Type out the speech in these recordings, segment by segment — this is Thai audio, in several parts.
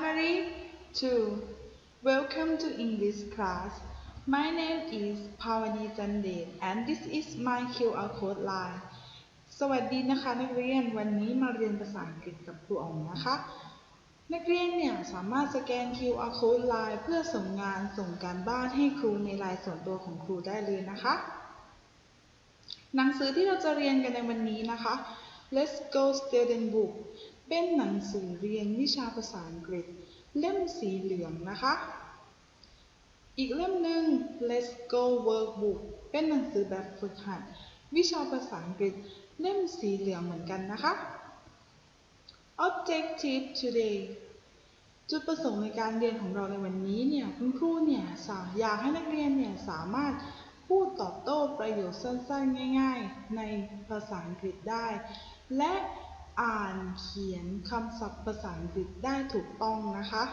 Primary 2 Welcome to English class My name is Pawani Jandet and this is my QR code line สวัสดีนะคะนักเรียนวันนี้มาเรียนภาษาอังกฤษกับครูอ๋องนะคะ นักเรียนเนี่ยสามารถสแกน QR code line เพื่อส่งงานส่งการบ้านให้ครูในไลน์ส่วนตัวของครูได้เลยนะคะ หนังสือที่เราจะเรียนกันในวันนี้นะคะ Let's Go Student Book เป็นหนังสือเรียนวิชาภาษาอังกฤษ เล่มสีเหลืองนะคะ อีกเล่มหนึ่ง Let's Go Workbook เป็นหนังสือแบบฝึกหัด วิชาภาษาอังกฤษ เล่มสีเหลืองเหมือนกันนะคะ Objective today จุดประสงค์ในการเรียนของเราในวันนี้เนี่ยคุณครูเนี่ยสาอยากให้นักเรียนเนี่ยสามารถพูดตอบโต้ประโยคสั้นๆ ง่าย ๆ ในภาษาอังกฤษได้ และ อ่านเขียนคำศัพท์ภาษาอังกฤษได้ถูกต้องนะคะ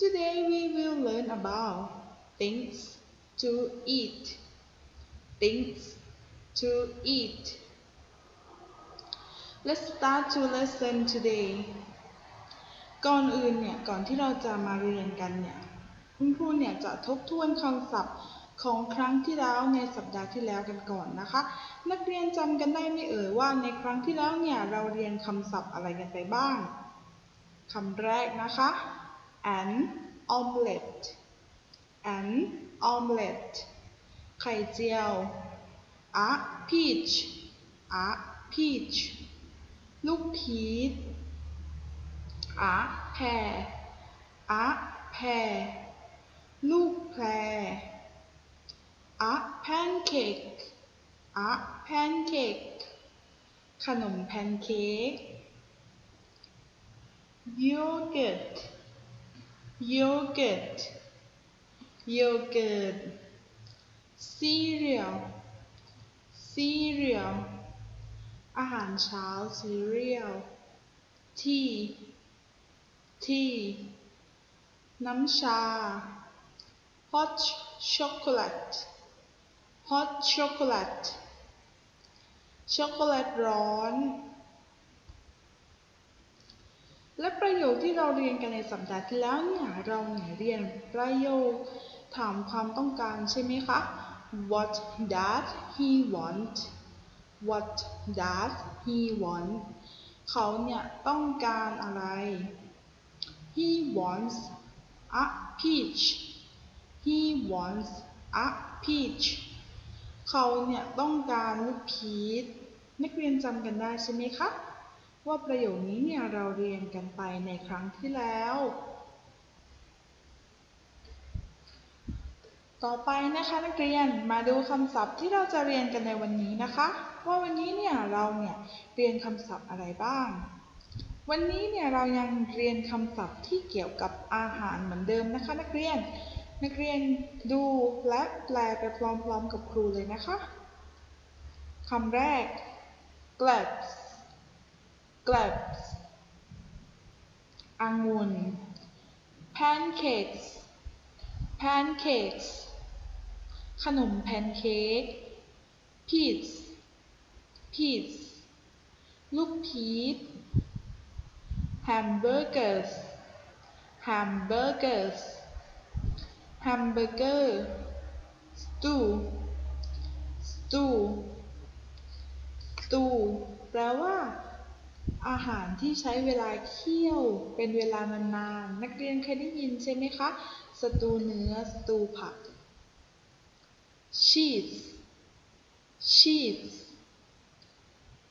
Today we will learn about things to eat things to eat Let's start to lesson today ก่อนอื่นเนี่ย ก่อนที่เราจะมาเรียนกันเนี่ย คุณครูเนี่ยจะทบทวนคำศัพท์ ของครั้งที่แล้วในสัปดาห์ที่แล้วกันก่อนนะคะ นักเรียนจำกันได้ไหมเอ่ยว่าในครั้งที่แล้วเนี่ยเราเรียนคำศัพท์อะไรกันไปบ้างคำแรกนะคะ an omelette an omelette ไข่เจียว a peach a peach ลูกพีช a pear a pear ลูกแพร a pancake a pancake ขนมแพนเค้ก yogurt yogurt yogurt cereal cereal อาหารเช้า cereal tea tea น้ำชา hot chocolate hot chocolate ช็อกโกแลตร้อน และประโยคที่เราเรียนกันในสัปดาห์ที่แล้วเนี่ยเราเนี่ยเรียนประโยคถามความต้องการใช่ไหมคะ What does he want What does he want เขาเนี่ยต้องการอะไร He wants a peach He wants a peach เขาเนี่ยต้องการลูกพีชนักเรียนจำกันได้ใช่ไหมคะ ว่าประโยคนี้เนี่ยเราเรียนกันไปในครั้งที่แล้ว ต่อไปนะคะนักเรียนมาดูคำศัพท์ที่เราจะเรียนกันในวันนี้นะคะ ว่าวันนี้เนี่ยเราเนี่ยเรียนคำศัพท์อะไรบ้าง วันนี้เนี่ยเรายังเรียนคำศัพท์ที่เกี่ยวกับอาหารเหมือนเดิมนะคะ นักเรียน นักเรียนดูและแปลไปพร้อมๆกับครูเลยนะคะคำแรก grapes grapes องุ่น pancakes pancakes ขนมแพนเค้ก peas peas ลูกพีช hamburgers hamburgers hamburger stew stew stew แปลว่า อาหารที่ใช้เวลาเคี่ยวเป็นเวลานานๆนักเรียนเคยได้ยินใช่ไหมคะ สตูเนื้อ สตูผัก cheese cheese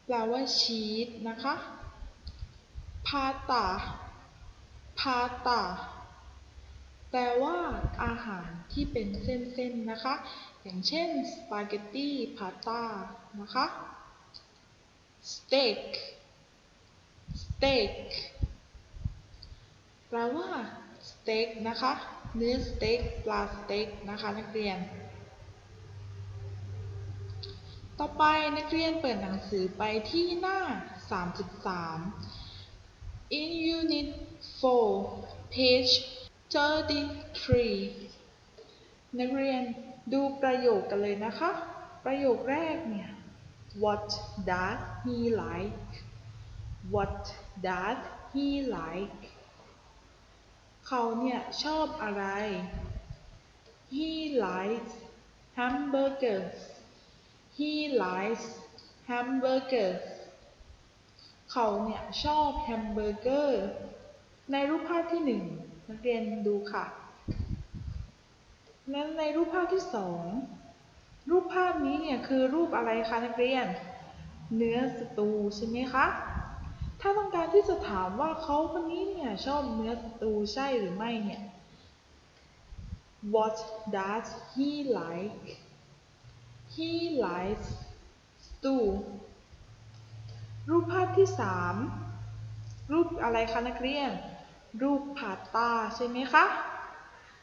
แปลว่าชีสนะคะ พาตา พาตา แปลว่าอาหารที่เป็นเส้นๆนะคะ อย่างเช่นสปาเกตตี้พาต้านะคะสเต็กสเต็กแปลว่าสเต็กนะคะ เนื้อสเต็กปลาสเต็กนะคะนักเรียน ต่อไปนักเรียนเปิดหนังสือไปที่หน้า 33 in unit 4 page 33นักเรียนดูประโยคกันเลยนะคะ ประโยคแรกเนี่ย What does he like What does he like เขาเนี่ยชอบอะไร he likes hamburgers he likes hamburgers เขาเนี่ยชอบแฮมเบอร์เกอร์ ในรูปภาพที่หนึ่งนักเรียนดูค่ะแล้วในรูปภาพที่สองรูปภาพนี้เนี่ยคือรูปอะไรคะนักเรียน เนื้อสตูใช่ไหมคะ ถ้าต้องการที่จะถามว่าเขาคนนี้เนี่ยชอบเนื้อสตูใช่หรือไม่เนี่ย What does he like He likes stew รูปภาพที่สามรูปอะไรคะนักเรียน รูปผ่าตาใช่ไหมคะ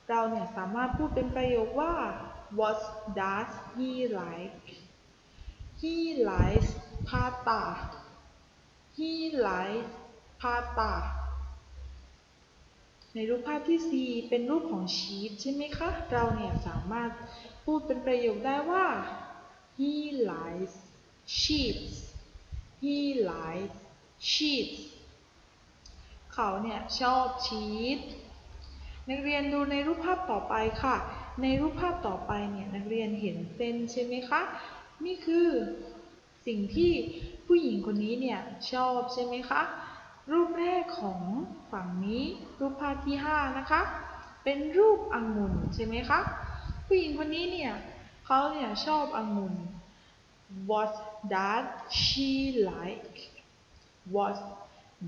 เราเนี่ยสามารถพูดเป็นประโยคว่า What does he like He likes pasta He likes pasta ในรูปภาพที่ 4 เป็นรูปของชีสใช่ไหมคะ เราเนี่ยสามารถพูดเป็นประโยคได้ว่า He likes sheets He likes sheets เขาเนี่ยชอบชีสนักเรียนดูในรูปภาพต่อไปค่ะ ในรูปภาพต่อไปเนี่ยนักเรียนเห็นเส้นใช่ไหมคะ นี่คือสิ่งที่ผู้หญิงคนนี้เนี่ยชอบใช่ไหมคะ รูปแรกของฝั่งนี้รูปภาพที่ 5 นะคะ เป็นรูปองุ่นใช่ไหมคะ ผู้หญิงคนนี้เนี่ยเขาเนี่ยชอบองุ่น What does she like What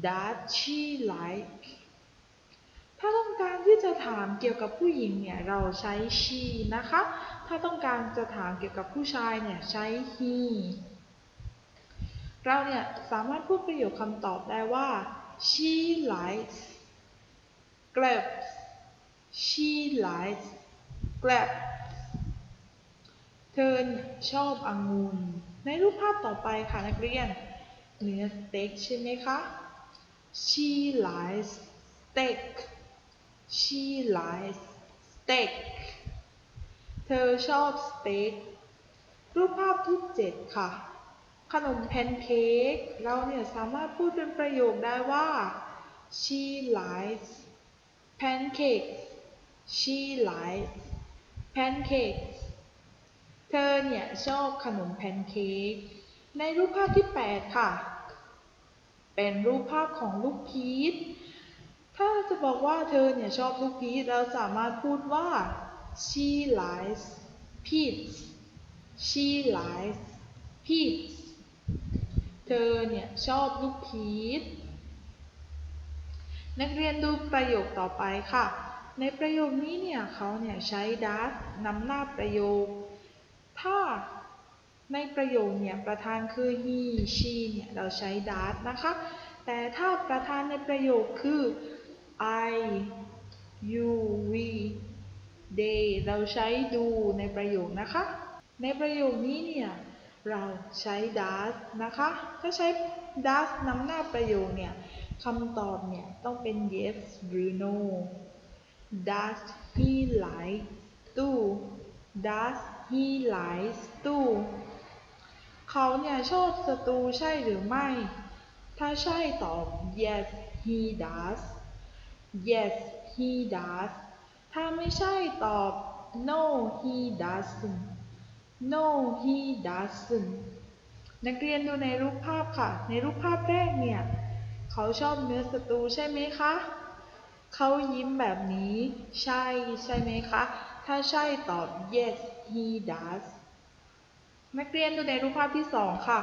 does she like ถ้าต้องการที่จะถามเกี่ยวกับผู้หญิงเนี่ยเราใช้ she นะคะ ถ้าต้องการจะถามเกี่ยวกับผู้ชายเนี่ยใช้ he เราเนี่ยสามารถพูดประโยคคำตอบได้ว่า she likes grapes she likes grapes เธอชอบองุ่นในรูปภาพต่อไปค่ะนักเรียนเนื้อสเต็กใช่ไหมคะ she likes steak she likes steak เธอชอบสเต็กรูปภาพที่ 7 ค่ะ ขนมแพนเค้กเราเนี่ยสามารถพูดเป็นประโยคได้ว่า she likes pancakes she likes pancakes เธอเนี่ยชอบขนมแพนเค้กในรูปภาพที่ 8 ค่ะ เป็นรูปภาพของลูกพีช ถ้าจะบอกว่าเธอเนี่ยชอบลูกพีชเราสามารถพูดว่า she likes peach she likes peach เธอเนี่ยชอบลูกพีช นักเรียนดูประโยคต่อไปค่ะ ในประโยคนี้เนี่ยเขาเนี่ยใช้ does นำหน้าประโยค ถ้า ในประโยคเนี่ยประธานคือ he she เนี่ยเราใช้ does นะคะ แต่ถ้าประธานในประโยคคือ I you we they เราใช้ do ในประโยคนะคะ ในประโยคนี้เนี่ยเราใช้ does นะคะ ถ้าใช้ does นำหน้าประโยคเนี่ยคำตอบเนี่ยต้องเป็น yes หรือ no does he like to does he likes to เขาเนี่ยชอบสตูใช่หรือไม่ ถ้าใช่ตอบ yes he does yes he does ถ้าไม่ใช่ตอบ no he doesn't no he doesn't นักเรียนดูในรูปภาพค่ะ ในรูปภาพแรกเนี่ย เขาชอบเนื้อสตูใช่ไหมคะ เขายิ้มแบบนี้ ใช่ ใช่ไหมคะ ถ้าใช่ตอบ yes he does นักเรียนดูในรูปภาพที่สองค่ะ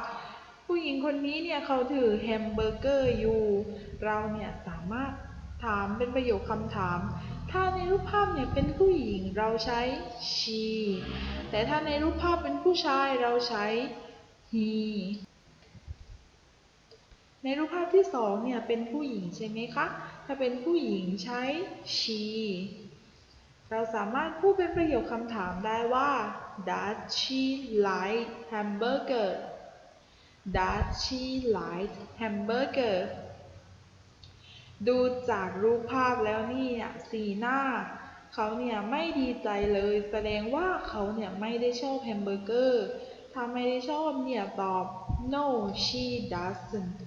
ผู้หญิงคนนี้เนี่ยเขาถือแฮมเบอร์เกอร์อยู่ เราเนี่ยสามารถถามเป็นประโยคคำถาม ถ้าในรูปภาพเนี่ยเป็นผู้หญิงเราใช้ she แต่ถ้าในรูปภาพเป็นผู้ชายเราใช้ he ในรูปภาพที่สองเนี่ยเป็นผู้หญิงใช่ไหมคะ ถ้าเป็นผู้หญิงใช้ she เราสามารถพูดเป็นประโยคคำถามได้ว่า Does she like hamburger Does she like hamburger ดูจากรูปภาพแล้วเนี่ยสีหน้า เขาเนี่ยไม่ดีใจเลย แสดงว่าเขาเนี่ยไม่ได้ชอบแฮมเบอร์เกอร์ถ้าไม่ได้ชอบเนี่ยตอบ no she doesn't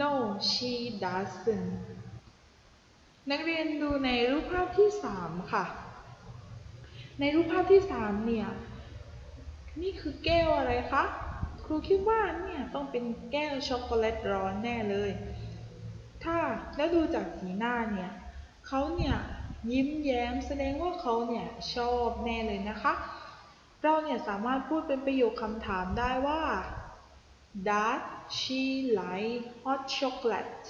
no she doesn't นักเรียนดูในรูปภาพที่สามค่ะ ในรูปภาพที่สามเนี่ย นี่คือแก้วอะไรคะ ครูคิดว่าเนี่ยต้องเป็นแก้วช็อกโกแลตร้อนแน่เลย ถ้าแล้วดูจากสีหน้าเนี่ยเขาเนี่ยยิ้มแย้มแสดงว่าเขาเนี่ยชอบแน่เลยนะคะ เราเนี่ยสามารถพูดเป็นประโยคคำถามได้ว่า Does she like hot chocolate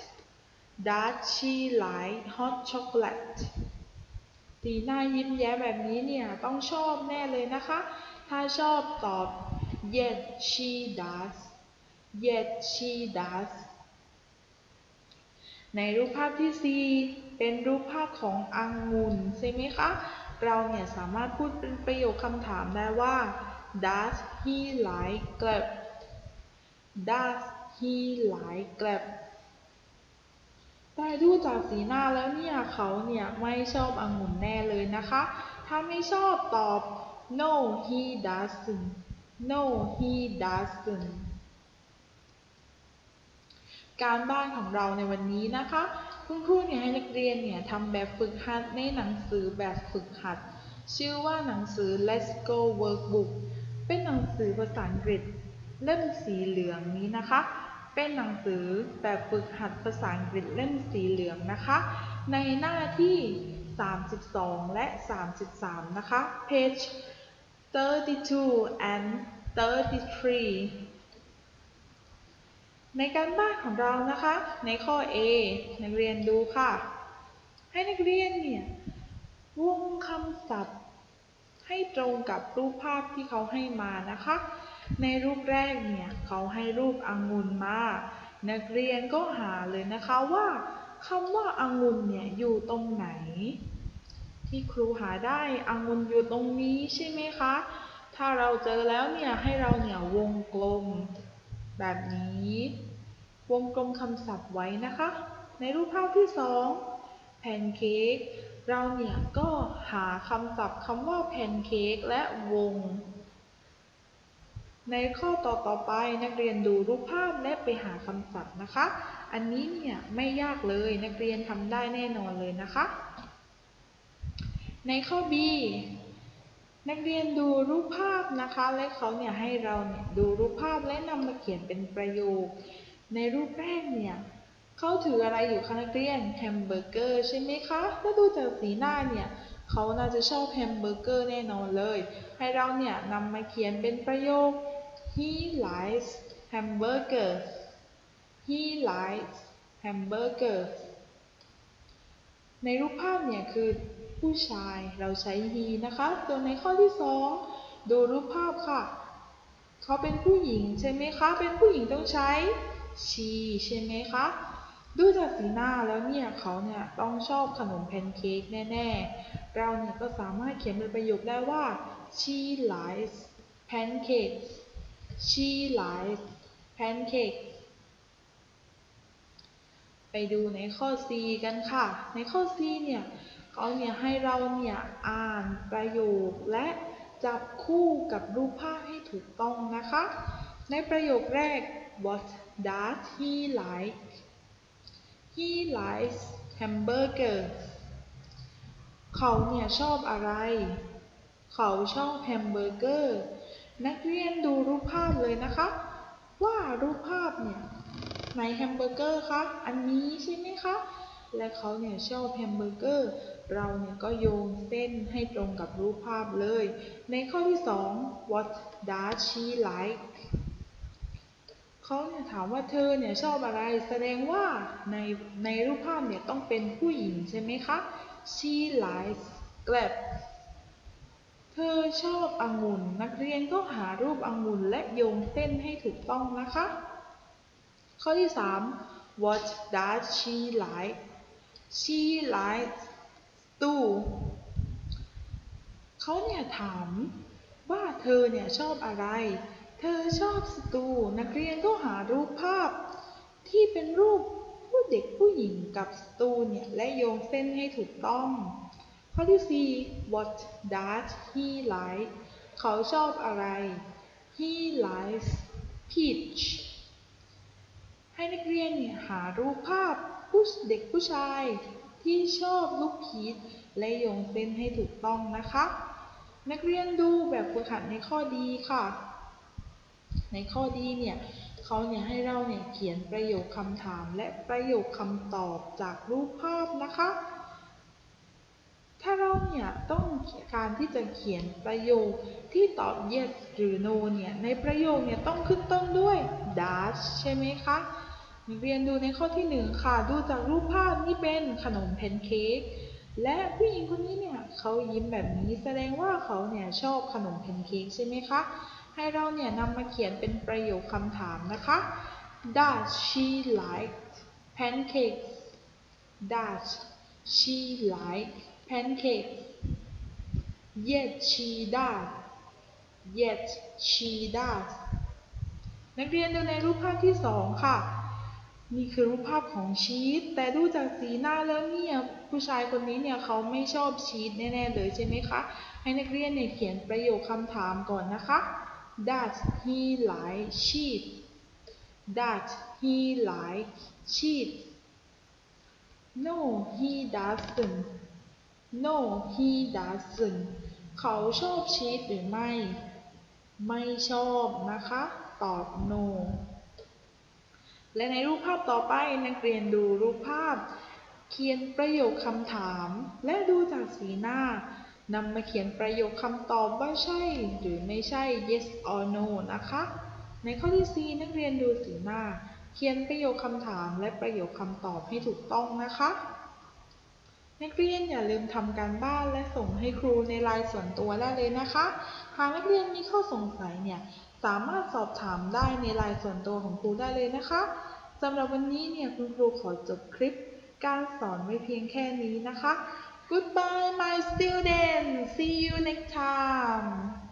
Does she like hot chocolate สีหน้ายิ้มแย้มแบบนี้เนี่ย ต้องชอบแน่เลยนะคะ ถ้าชอบตอบ yes she does yes she does ในรูปภาพที่ 4 เป็นรูปภาพของอังุนใช่ไหมคะ เราเนี่ยสามารถพูดเป็นประโยคคำถามได้ว่า does he like grape does he like grape แต่ดูจากสีหน้าแล้วเนี่ยเขาเนี่ยไม่ชอบองุ่นแน่เลยนะคะ ถ้าไม่ชอบตอบ no he doesn't no he doesn't การบ้านของเราในวันนี้นะคะ คุณครูเนี่ยให้นักเรียนเนี่ยทำแบบฝึกหัดในหนังสือแบบฝึกหัด ชื่อว่าหนังสือ Let's Go Workbook เป็นหนังสือภาษาอังกฤษเล่มสีเหลืองนี้นะคะ เป็นหนังสือแบบฝึกหัดภาษาอังกฤษเล่มสีเหลืองนะคะ ในหน้าที่ 32 และ 33 นะคะ page 32 and 33 ในการบ้านของเรานะคะ ในข้อ A นักเรียนดูค่ะ ให้นักเรียนเนี่ยวงคำศัพท์ให้ตรงกับรูปภาพที่เขาให้มานะคะ ในรูปแรกเนี่ยเขาให้รูปองุ่นมา นักเรียนก็หาเลยนะคะว่าคำว่าองุ่นเนี่ยอยู่ตรงไหน ที่ครูหาได้องุ่นอยู่ตรงนี้ใช่ไหมคะ ถ้าเราเจอแล้วเนี่ยให้เราเนี่ยวงกลม แบบนี้ วงกลมคำศัพท์ไว้นะคะ ในรูปภาพที่สองแพนเค้กเราเนี่ยก็หาคำศัพท์คำว่าแพนเค้กและวง ในข้อต่อต่อไปนักเรียนดูรูปภาพและไปหาคำศัพท์นะคะ อันนี้เนี่ยไม่ยากเลยนักเรียนทำได้แน่นอนเลยนะคะ ในข้อ B นักเรียนดูรูปภาพนะคะ และเขาเนี่ยให้เราเนี่ยดูรูปภาพและนำมาเขียนเป็นประโยค ในรูปแรกเนี่ยเขาถืออะไรอยู่คะนักเรียนแฮมเบอร์เกอร์ใช่ไหมคะถ้าดูจากสีหน้าเนี่ยเขาน่าจะชอบแฮมเบอร์เกอร์แน่นอนเลย ให้เราเนี่ยนำมาเขียนเป็นประโยค he likes hamburgers he likes hamburgers ในรูปภาพเนี่ยคือผู้ชายเราใช้ he นะคะ ส่วนในข้อที่ 2 ดูรูปภาพค่ะ เขาเป็นผู้หญิงใช่ไหมคะ เป็นผู้หญิงต้องใช้ she ใช่ไหมคะ ดูจากสีหน้าแล้วเนี่ยเขาเนี่ยต้องชอบขนมแพนเค้กแน่ ๆ เราเนี่ยก็สามารถเขียนเป็นประโยคได้ว่า she likes pancakes she likes pancakes ไปดูในข้อ C กันค่ะ ในข้อ C เนี่ยเขาเนี่ยให้เราเนี่ยอ่านประโยคและจับคู่กับรูปภาพให้ถูกต้องนะคะ ในประโยคแรก what does he like he likes hamburger เขาเนี่ยชอบอะไร เขาชอบแฮมเบอร์เกอร์ นักเรียนดูรูปภาพเลยนะคะ ว่ารูปภาพเนี่ยไหนแฮมเบอร์เกอร์คะอันนี้ใช่ไหมคะและเขาเนี่ยชอบแฮมเบอร์เกอร์ เราเนี่ยก็โยงเส้นให้ตรงกับรูปภาพเลย ในข้อที่ 2 what does she like เขาเนี่ยถามว่าเธอเนี่ยชอบอะไร แสดงว่าในในรูปภาพเนี่ยต้องเป็นผู้หญิงใช่ไหมคะ she likes grapes ธอชอบองุ่นนักเรียนก็หารูปองุ่นและโยงเส้นให้ถูกต้องนะคะ ข้อที่ 3 what does she like she likes stew เขาเนี่ยถามว่าเธอเนี่ยชอบอะไร เธอชอบสตู นักเรียนก็หารูปภาพ ที่เป็นรูปผู้เด็กผู้หญิงกับสตูเนี่ยและโยงเส้นให้ถูกต้อง ข้อที่ 4 what does he like เขาชอบอะไร he likes peach ให้นักเรียนหารูปภาพผู้เด็กผู้ชายที่ชอบลูกพีชและโยงเส้นให้ถูกต้องนะคะ นักเรียนดูแบบฝึกหัดในข้อดีค่ะ ในข้อดีเนี่ยเขาเนี่ยให้เราเนี่ยเขียนประโยคคำถามและประโยคคำตอบจากรูปภาพนะคะ ถ้าเราเนี่ยต้องการที่จะเขียนประโยคที่ตอบ yes หรือ no เนี่ย ในประโยคเนี่ยต้องขึ้นต้นด้วย dash ใช่ไหมคะเรียนดูในข้อที่หนึ่งค่ะ ดูจากรูปภาพนี่เป็นขนมแพนเค้ก และผู้หญิงคนนี้เนี่ยเขายิ้มแบบนี้แสดงว่าเขาเนี่ยชอบขนมแพนเค้กใช่ไหมคะ ให้เราเนี่ยนำมาเขียนเป็นประโยคคำถามนะคะ Does she like pancakes Does she like pancake Yes she does Yes she does นักเรียนดูในรูปภาพที่สองค่ะ นี่คือรูปภาพของชีสแต่ดูจากสีหน้าแล้วเนี่ยผู้ชายคนนี้เนี่ยเขาไม่ชอบชีสแน่ๆเลยใช่ไหมคะ ให้นักเรียนเนี่ยเขียนประโยคคำถามก่อนนะคะ Does he like cheese Does he like cheese No he doesn't No he doesn't เขาชอบชีสหรือไม่ ไม่ชอบนะคะ ตอบ no และในรูปภาพต่อไปนักเรียนดูรูปภาพ เขียนประโยคคำถาม และดูจากสีหน้านำมาเขียนประโยคคำตอบว่าใช่ หรือไม่ใช่ yes or no นะคะ ในข้อที่ 4 นักเรียนดูสีหน้า เขียนประโยคคำถามและประโยคคำตอบให้ถูกต้องนะคะ นักเรียนอย่าลืมทำการบ้านและส่งให้ครูในไลน์ส่วนตัวได้เลยนะคะ หากนักเรียนมีข้อสงสัยเนี่ยสามารถสอบถามได้ในไลน์ส่วนตัวของครูได้เลยนะคะสำหรับวันนี้เนี่ยคุณครูขอจบคลิป การสอนไว้เพียงแค่นี้นะคะ Goodbye my students see you next time